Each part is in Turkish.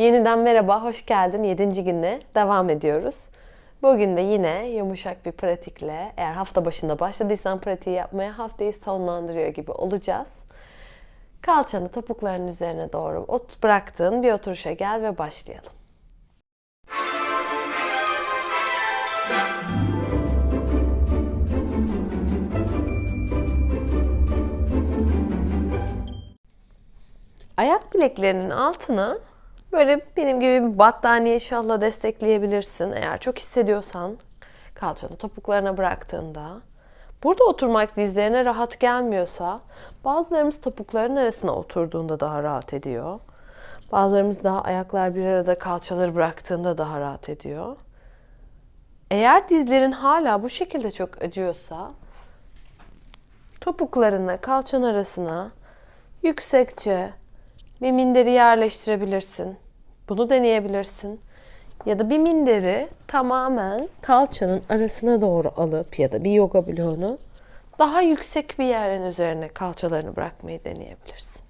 Yeniden merhaba, hoş geldin. 7. günde devam ediyoruz. Bugün de yine yumuşak bir pratikle, eğer hafta başında başladıysan pratiği yapmaya haftayı sonlandırıyor gibi olacağız. Kalçanı topukların üzerine doğru ot bıraktığın bir oturuşa gel ve başlayalım. Ayak bileklerinin altına böyle benim gibi bir battaniye şalla destekleyebilirsin. Eğer çok hissediyorsan kalçanı topuklarına bıraktığında. Burada oturmak dizlerine rahat gelmiyorsa bazılarımız topukların arasına oturduğunda daha rahat ediyor. Bazılarımız daha ayaklar bir arada kalçaları bıraktığında daha rahat ediyor. Eğer dizlerin hala bu şekilde çok acıyorsa topuklarına kalçan arasına yüksekçe bir minderi yerleştirebilirsin. Bunu deneyebilirsin. Ya da bir minderi tamamen kalçanın arasına doğru alıp ya da bir yoga bloğunu daha yüksek bir yerin üzerine kalçalarını bırakmayı deneyebilirsin.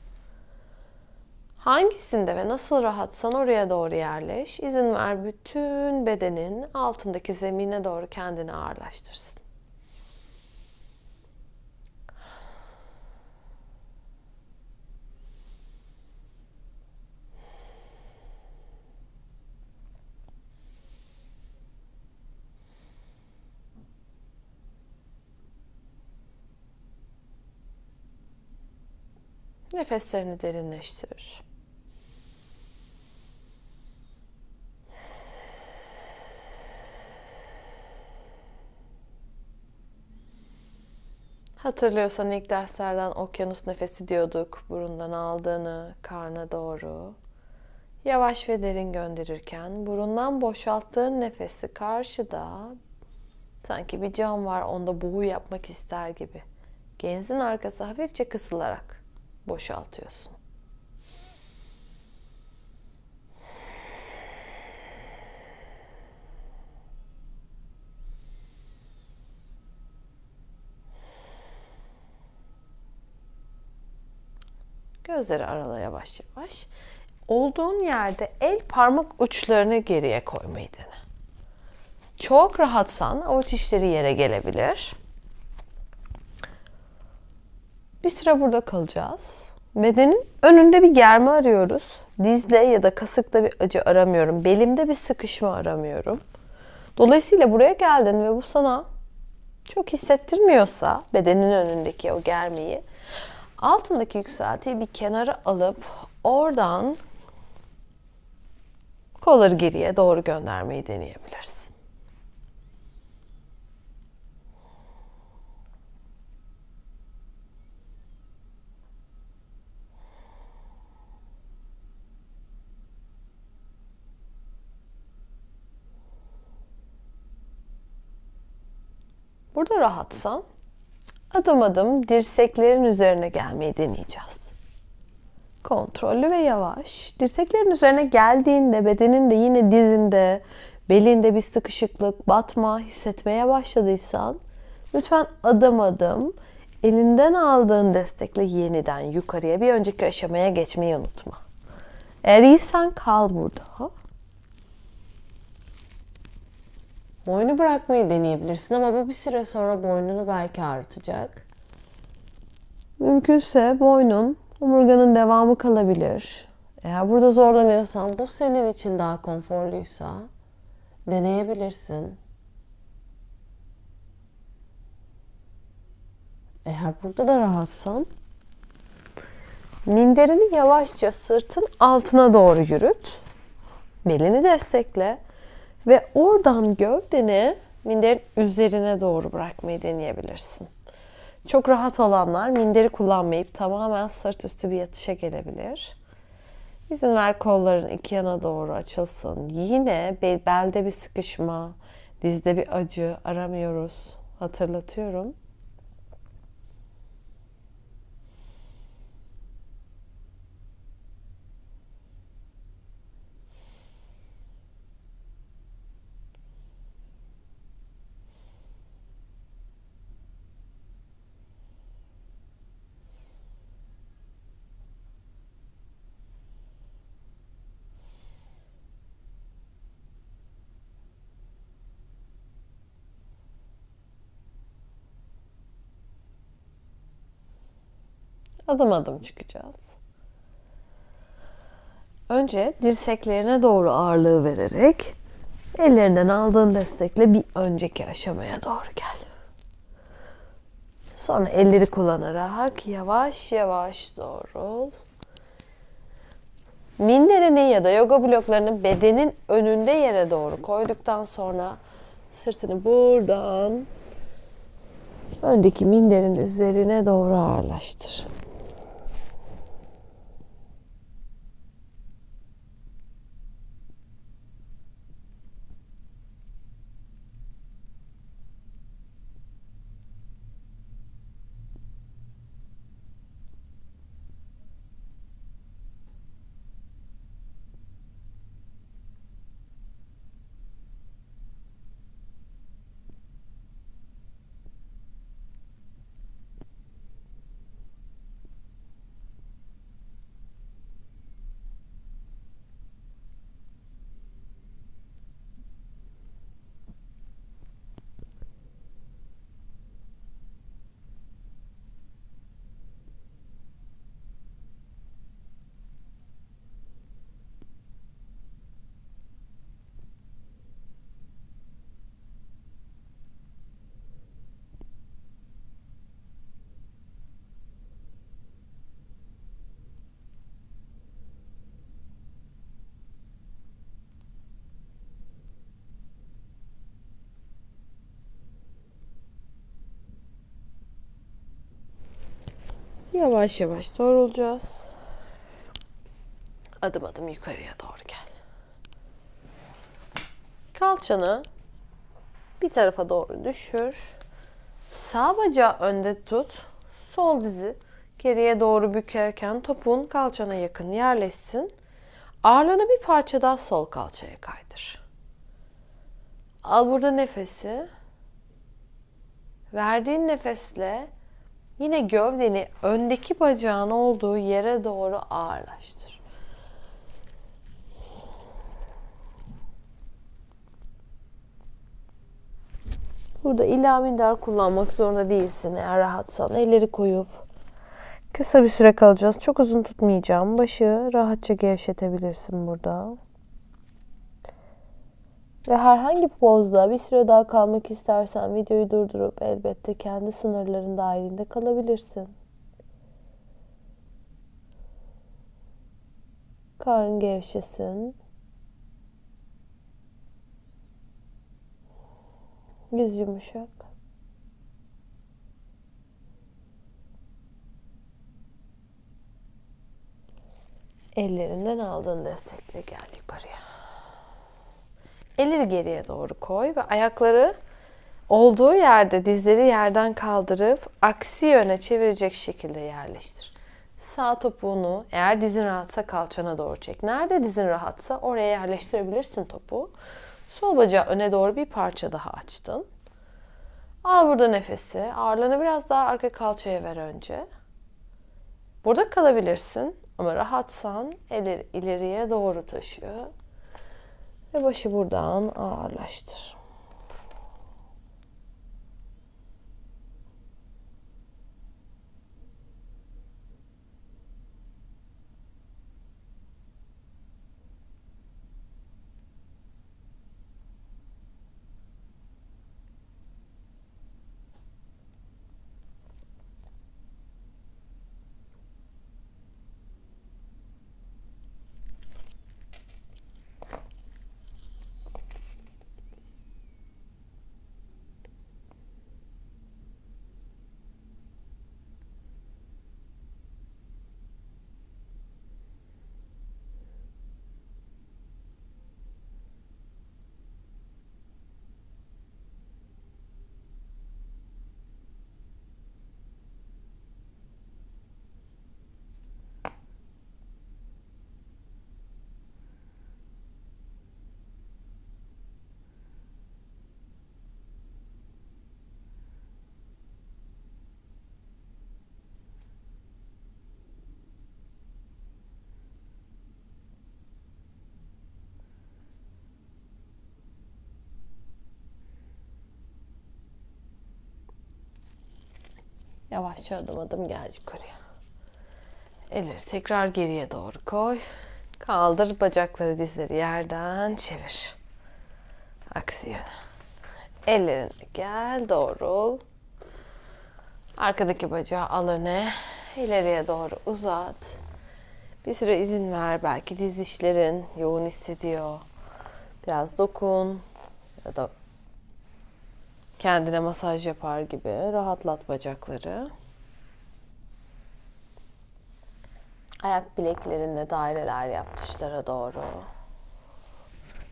Hangisinde ve nasıl rahatsan oraya doğru yerleş. İzin ver bütün bedenin altındaki zemine doğru kendini ağırlaştırsın. Nefeslerini derinleştir. Hatırlıyorsan ilk derslerden okyanus nefesi diyorduk. Burundan aldığını karna doğru. Yavaş ve derin gönderirken burundan boşalttığın nefesi karşıda sanki bir cam var onda buğu yapmak ister gibi. Genzin arkası hafifçe kısılarak boşaltıyorsun. Gözleri arala yavaş yavaş. Olduğun yerde el parmak uçlarını geriye koymayı dene. Çok rahatsan avuç içleri yere gelebilir. Bir süre burada kalacağız. Bedenin önünde bir germe arıyoruz. Dizle ya da kasıkta bir acı aramıyorum. Belimde bir sıkışma aramıyorum. Dolayısıyla buraya geldin ve bu sana çok hissettirmiyorsa bedenin önündeki o germeyi altındaki yükseltiyi bir kenara alıp oradan kolları geriye doğru göndermeyi deneyebilirsin. Burada rahatsan adım adım dirseklerin üzerine gelmeyi deneyeceğiz. Kontrollü ve yavaş. Dirseklerin üzerine geldiğinde bedenin de yine dizinde, belinde bir sıkışıklık, batma hissetmeye başladıysan lütfen adım adım elinden aldığın destekle yeniden yukarıya bir önceki aşamaya geçmeyi unutma. Eğer iyisen kal burada. Boynu bırakmayı deneyebilirsin ama bu bir süre sonra boynunu belki ağrıtacak. Mümkünse boynun omurganın devamı kalabilir. Eğer burada zorlanıyorsan, bu senin için daha konforluysa deneyebilirsin. Eğer burada da rahatsan minderini yavaşça sırtın altına doğru yürüt. Belini destekle. Ve oradan gövdeni minderin üzerine doğru bırakmayı deneyebilirsin. Çok rahat olanlar minderi kullanmayıp tamamen sırt üstü bir yatışa gelebilir. İzin ver kolların iki yana doğru açılsın. Yine belde bir sıkışma, dizde bir acı aramıyoruz. Hatırlatıyorum. Adım adım çıkacağız. Önce dirseklerine doğru ağırlığı vererek ellerinden aldığın destekle bir önceki aşamaya doğru gel. Sonra elleri kullanarak yavaş yavaş doğrul. Minderini ya da yoga bloklarını bedenin önünde yere doğru koyduktan sonra sırtını buradan öndeki minderin üzerine doğru ağırlaştır. Yavaş yavaş doğrulacağız. Adım adım yukarıya doğru gel. Kalçanı bir tarafa doğru düşür. Sağ bacağı önde tut. Sol dizi geriye doğru bükerken topuğun kalçana yakın yerleşsin. Ağırlığını bir parça daha sol kalçaya kaydır. Al burada nefesi. Verdiğin nefesle Yine gövdeni öndeki bacağın olduğu yere doğru ağırlaştır. Burada ilamindar kullanmak zorunda değilsin eğer rahatsan. Elleri koyup kısa bir süre kalacağız. Çok uzun tutmayacağım. Başı rahatça gevşetebilirsin burada. Ve herhangi bir pozda bir süre daha kalmak istersen videoyu durdurup elbette kendi sınırların dahilinde kalabilirsin. Karın gevşesin. Yüz yumuşak. Ellerinden aldığın destekle gel yukarıya. Elleri geriye doğru koy ve ayakları olduğu yerde dizleri yerden kaldırıp aksi yöne çevirecek şekilde yerleştir. Sağ topuğunu eğer dizin rahatsa kalçana doğru çek. Nerede dizin rahatsa oraya yerleştirebilirsin topuğu. Sol bacağı öne doğru bir parça daha açtın. Al burada nefesi. Ağırlığını biraz daha arka kalçaya ver önce. Burada kalabilirsin ama rahatsan elleri ileriye doğru taşı. Ve başı buradan ağırlaştır. Yavaşça adım adım gel yukarıya. Elleri tekrar geriye doğru koy. Kaldır bacakları dizleri yerden çevir. Aksi yöne. Ellerini gel doğrul. Arkadaki bacağı al öne. ileriye doğru uzat. Bir süre izin ver. Belki diz dişlerin yoğun hissediyor. Biraz dokun. Ya da kendine masaj yapar gibi rahatlat bacakları. Ayak bileklerinde daireler yap dışlara doğru.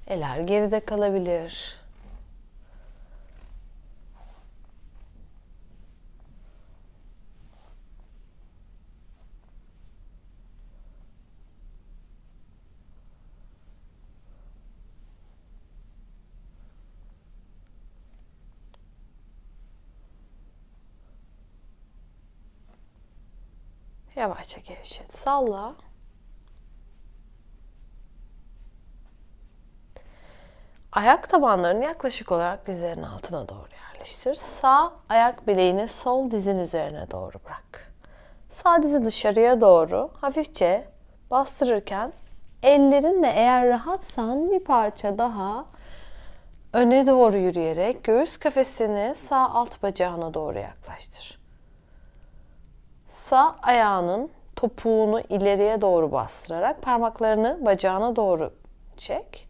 Eller geride kalabilir. Yavaşça gevşet. Salla. Ayak tabanlarını yaklaşık olarak dizlerin altına doğru yerleştir. Sağ ayak bileğini sol dizin üzerine doğru bırak. Sağ dizi dışarıya doğru hafifçe bastırırken ellerinle eğer rahatsan bir parça daha öne doğru yürüyerek göğüs kafesini sağ alt bacağına doğru yaklaştır. Sağ ayağının topuğunu ileriye doğru bastırarak parmaklarını bacağına doğru çek.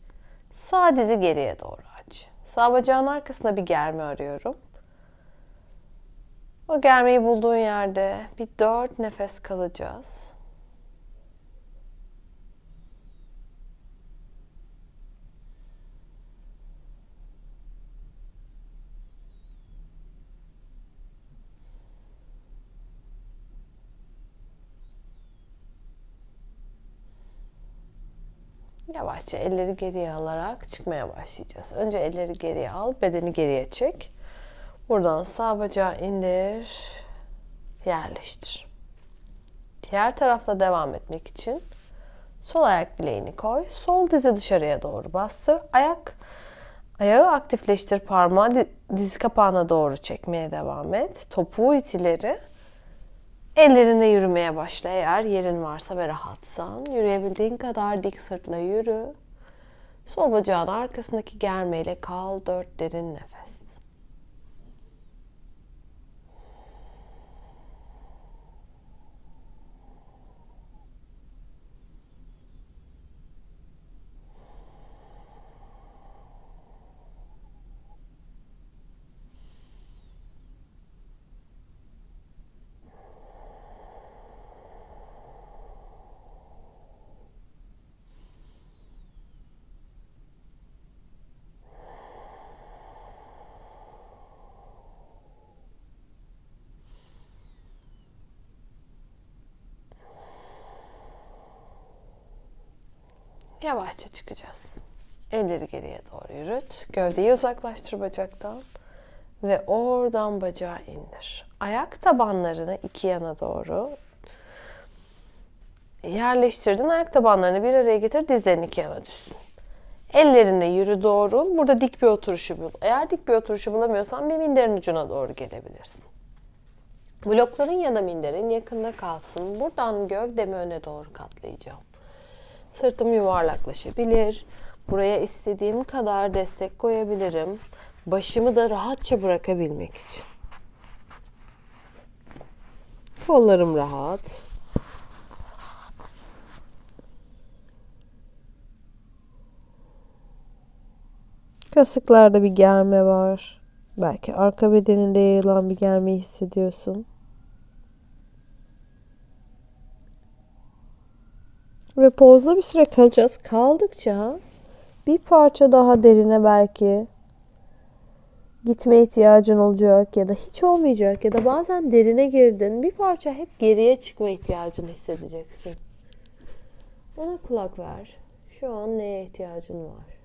Sağ dizi geriye doğru aç. Sağ bacağın arkasında bir germe arıyorum. O germeyi bulduğun yerde bir dört nefes kalacağız. Yavaşça elleri geriye alarak çıkmaya başlayacağız. Önce elleri geriye al, bedeni geriye çek. Buradan sağ bacağı indir, yerleştir. Diğer tarafla devam etmek için sol ayak bileğini koy. Sol dizi dışarıya doğru bastır. Ayak ayağı aktifleştir. Parmağı dizi kapağına doğru çekmeye devam et. Topuğu itileri Ellerinde yürümeye başla eğer yerin varsa ve rahatsan. Yürüyebildiğin kadar dik sırtla yürü. Sol bacağın arkasındaki germeyle kal. Dört derin nefes. Yavaşça çıkacağız. Elleri geriye doğru yürüt. Gövdeyi uzaklaştır bacaktan. Ve oradan bacağı indir. Ayak tabanlarını iki yana doğru yerleştirdin. Ayak tabanlarını bir araya getir. Dizlerini iki yana düşsün. Ellerinde yürü doğru. Burada dik bir oturuşu bul. Eğer dik bir oturuşu bulamıyorsan bir minderin ucuna doğru gelebilirsin. Blokların ya da minderin yakında kalsın. Buradan gövdemi öne doğru katlayacağım. Sırtım yuvarlaklaşabilir. Buraya istediğim kadar destek koyabilirim. Başımı da rahatça bırakabilmek için. Kollarım rahat. Kasıklarda bir germe var. Belki arka bedeninde yayılan bir germe hissediyorsun. Ve pozda bir süre kalacağız. Kaldıkça bir parça daha derine belki gitme ihtiyacın olacak ya da hiç olmayacak ya da bazen derine girdin bir parça hep geriye çıkma ihtiyacını hissedeceksin. Ona kulak ver. Şu an neye ihtiyacın var?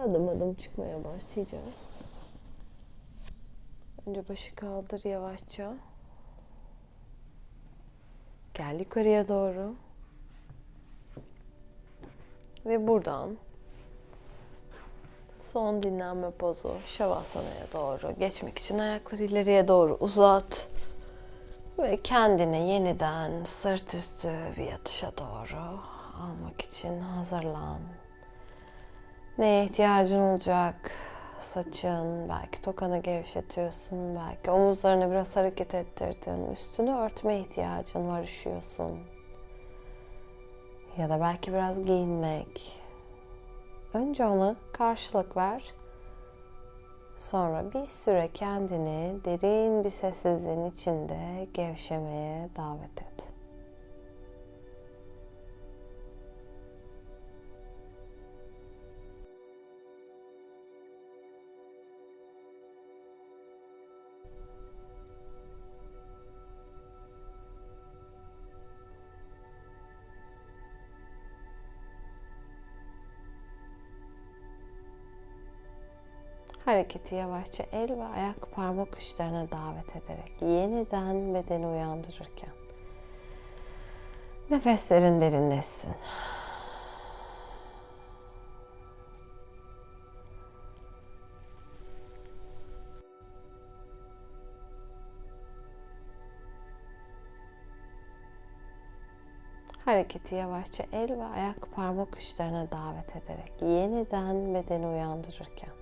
Adım adım çıkmaya başlayacağız. Önce başı kaldır yavaşça. Gel yukarıya doğru. Ve buradan son dinlenme pozu Şavasana'ya doğru geçmek için ayakları ileriye doğru uzat. Ve kendini yeniden sırt üstü bir yatışa doğru almak için hazırlan. Neye ihtiyacın olacak? Saçın, belki tokanı gevşetiyorsun, belki omuzlarını biraz hareket ettirdin, üstünü örtme ihtiyacın var, üşüyorsun. Ya da belki biraz giyinmek. Önce ona karşılık ver. Sonra bir süre kendini derin bir sessizliğin içinde gevşemeye davet et. Hareketi yavaşça el ve ayak parmak uçlarına davet ederek yeniden bedeni uyandırırken nefeslerin derinleşsin. Hareketi yavaşça el ve ayak parmak uçlarına davet ederek yeniden bedeni uyandırırken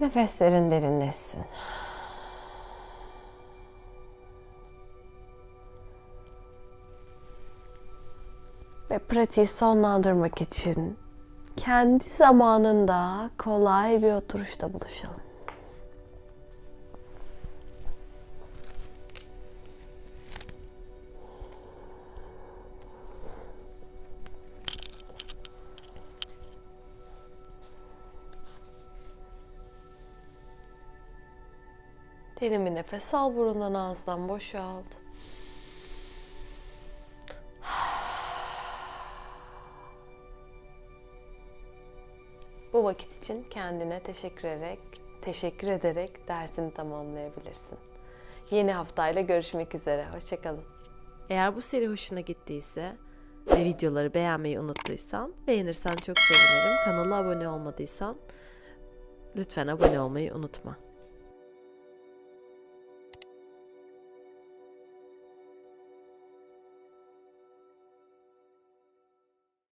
Nefeslerin derinleşsin. Ve pratiği sonlandırmak için kendi zamanında kolay bir oturuşta buluşalım. Derin bir nefes al burundan ağızdan boşalt. Bu vakit için kendine teşekkür ederek, teşekkür ederek dersini tamamlayabilirsin. Yeni haftayla görüşmek üzere. Hoşçakalın. Eğer bu seri hoşuna gittiyse ve videoları beğenmeyi unuttuysan, beğenirsen çok sevinirim. Kanala abone olmadıysan lütfen abone olmayı unutma.